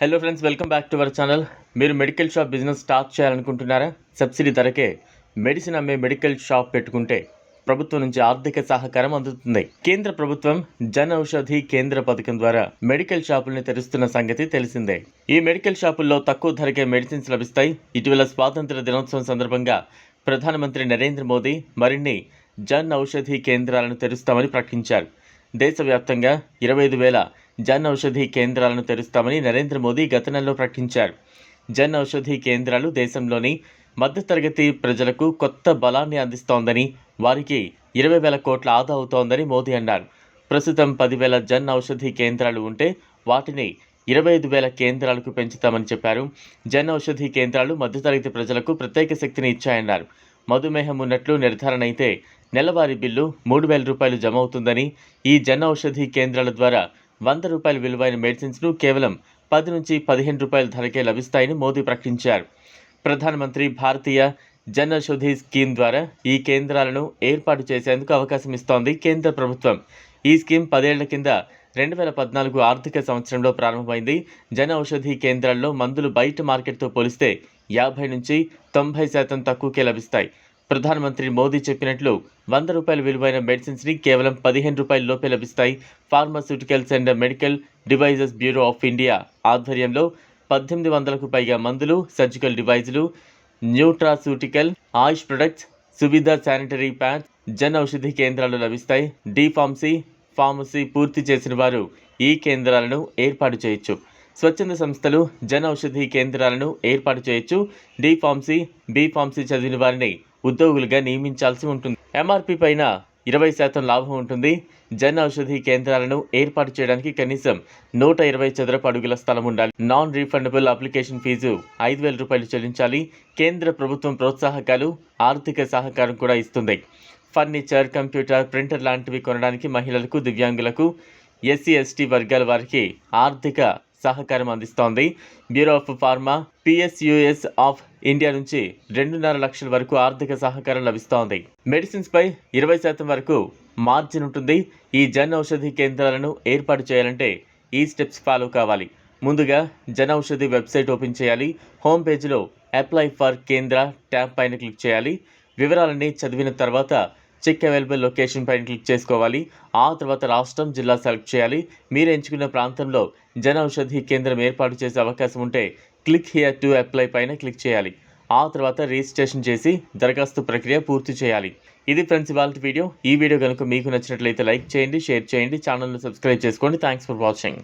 Hello friends welcome back to our channel మీరు medical shop business start చేయాలనుకుంటున్నారా? Subsidy ధరకే medicine అమ్మే medical shop పెట్టుకుంటే ప్రభుత్వం నుంచి ఆర్థిక సహకారం అందుతుంది. కేంద్ర ప్రభుత్వం జన్ ఔషధి కేంద్ర పథకం ద్వారా మెడికల్ షాపుల్ని తెరుస్తున్న సంగతి తెలిసిందే. ఈ మెడికల్ షాపుల్లో తక్కువ ధరకే మెడిసిన్స్ లభిస్తాయి. ఇటీవల స్వాతంత్ర దినోత్సవం సందర్భంగా ప్రధానమంత్రి నరేంద్ర మోదీ మరిన్ని జన్ ఔషధి కేంద్రాలను తెరుస్తామని ప్రకటించారు. దేశవ్యాప్తంగా ఇరవై ఐదు వేల జన్ ఔషధి కేంద్రాలను తెరుస్తామని నరేంద్ర మోదీ గత నెలలో ప్రకటించారు. జన్ ఔషధి కేంద్రాలు దేశంలోని మధ్యతరగతి ప్రజలకు కొత్త బలాన్ని అందిస్తోందని వారికి ఇరవై వేల కోట్ల ఆదా అవుతోందని మోదీ అన్నారు. ప్రస్తుతం పదివేల జన్ ఔషధి కేంద్రాలు ఉంటే వాటిని ఇరవై ఐదు వేల కేంద్రాలకు పెంచుతామని చెప్పారు. జన్ ఔషధి కేంద్రాలు మధ్యతరగతి ప్రజలకు ప్రత్యేక శక్తిని ఇచ్చాయన్నారు. మధుమేహం ఉన్నట్లు నిర్ధారణ అయితే నెలవారీ బిల్లు మూడు వేల రూపాయలు జమ అవుతుందని ఈ జన ఔషధి కేంద్రాల ద్వారా వంద రూపాయల విలువైన మెడిసిన్స్ను కేవలం పది నుంచి పదిహేను రూపాయల ధరకే లభిస్తాయని మోదీ ప్రకటించారు. ప్రధానమంత్రి భారతీయ జన్ ఔషధి స్కీమ్ ద్వారా ఈ కేంద్రాలను ఏర్పాటు చేసేందుకు అవకాశం ఇస్తోంది కేంద్ర ప్రభుత్వం. ఈ స్కీమ్ పదేళ్ళ కింద రెండు వేల పద్నాలుగు ఆర్థిక సంవత్సరంలో ప్రారంభమైంది. జన ఔషధి కేంద్రాల్లో మందులు బయట మార్కెట్తో పోలిస్తే యాభై నుంచి తొంభై శాతం తక్కువకే లభిస్తాయి. ప్రధానమంత్రి మోదీ చెప్పినట్లు వంద రూపాయల విలువైన మెడిసిన్స్ని కేవలం పదిహేను రూపాయల లోపే లభిస్తాయి. Pharmaceuticals and medical devices bureau of India ఆధ్వర్యంలో పద్దెనిమిది వందలకు పైగా మందులు surgical డివైజులు nutraceutical AYUSH products Suvidha sanitary pads Jan Aushadhi కేంద్రాలు లభిస్తాయి. డి ఫార్మసీ ఫార్మసీ పూర్తి చేసిన వారు ఈ కేంద్రాలను ఏర్పాటు చేయొచ్చు. స్వచ్ఛంద సంస్థలు జన్ ఔషధి కేంద్రాలను ఏర్పాటు చేయొచ్చు. డి ఫార్మసీ బి ఫార్మసీ చదివిన వారిని ఉద్యోగులుగా నియమించాల్సి ఉంటుంది. ఎంఆర్పీ పైన ఇరవై శాతం లాభం ఉంటుంది. జన్ ఔషధి కేంద్రాలను ఏర్పాటు చేయడానికి కనీసం నూట ఇరవై చదరపు అడుగుల స్థలం ఉండాలి. నాన్ రీఫండబుల్ అప్లికేషన్ ఫీజు ఐదు వేల రూపాయలు చెల్లించాలి. కేంద్ర ప్రభుత్వం ప్రోత్సాహకాలు ఆర్థిక సహకారం కూడా ఇస్తుంది. ఫర్నిచర్ కంప్యూటర్ ప్రింటర్ లాంటివి కొనడానికి మహిళలకు దివ్యాంగులకు ఎస్సీ ఎస్టీ వర్గాల వారికి ఆర్థిక సహకారం అందిస్తోంది. Bureau of pharma PSUs of India నుంచి రెండున్నర లక్షల వరకు ఆర్థిక సహకారం లభిస్తోంది. మెడిసిన్స్ పై ఇరవై శాతం వరకు మార్జిన్ ఉంటుంది. ఈ జన్ ఔషధి కేంద్రాలను ఏర్పాటు చేయాలంటే ఈ స్టెప్స్ ఫాలో కావాలి. ముందుగా జన ఔషధి వెబ్సైట్ ఓపెన్ చేయాలి. హోమ్ పేజీలో అప్లై ఫర్ కేంద్ర ట్యాబ్ పైన క్లిక్ చేయాలి. వివరాలన్నీ చదివిన తర్వాత చెక్ అవైలబుల్ లొకేషన్ పైన క్లిక్ చేసుకోవాలి. ఆ తర్వాత రాష్ట్రం జిల్లా సెలెక్ట్ చేయాలి. మీరు ఎంచుకున్న ప్రాంతంలో జన ఔషధి కేంద్రం ఏర్పాటు చేసే అవకాశం ఉంటే క్లిక్ హియర్ టు అప్లై పైన క్లిక్ చేయాలి. ఆ తర్వాత రిజిస్ట్రేషన్ చేసి దరఖాస్తు ప్రక్రియ పూర్తి చేయాలి. ఇది ఫ్రెండ్స్ ఇవాళ వీడియో. ఈ వీడియో కనుక మీకు నచ్చినట్లయితే లైక్ చేయండి షేర్ చేయండి ఛానల్ను సబ్స్క్రైబ్ చేసుకోండి. Thanks for watching.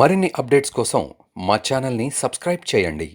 మరిన్ని అప్డేట్స్ కోసం మా ఛానల్ని సబ్స్క్రైబ్ చేయండి.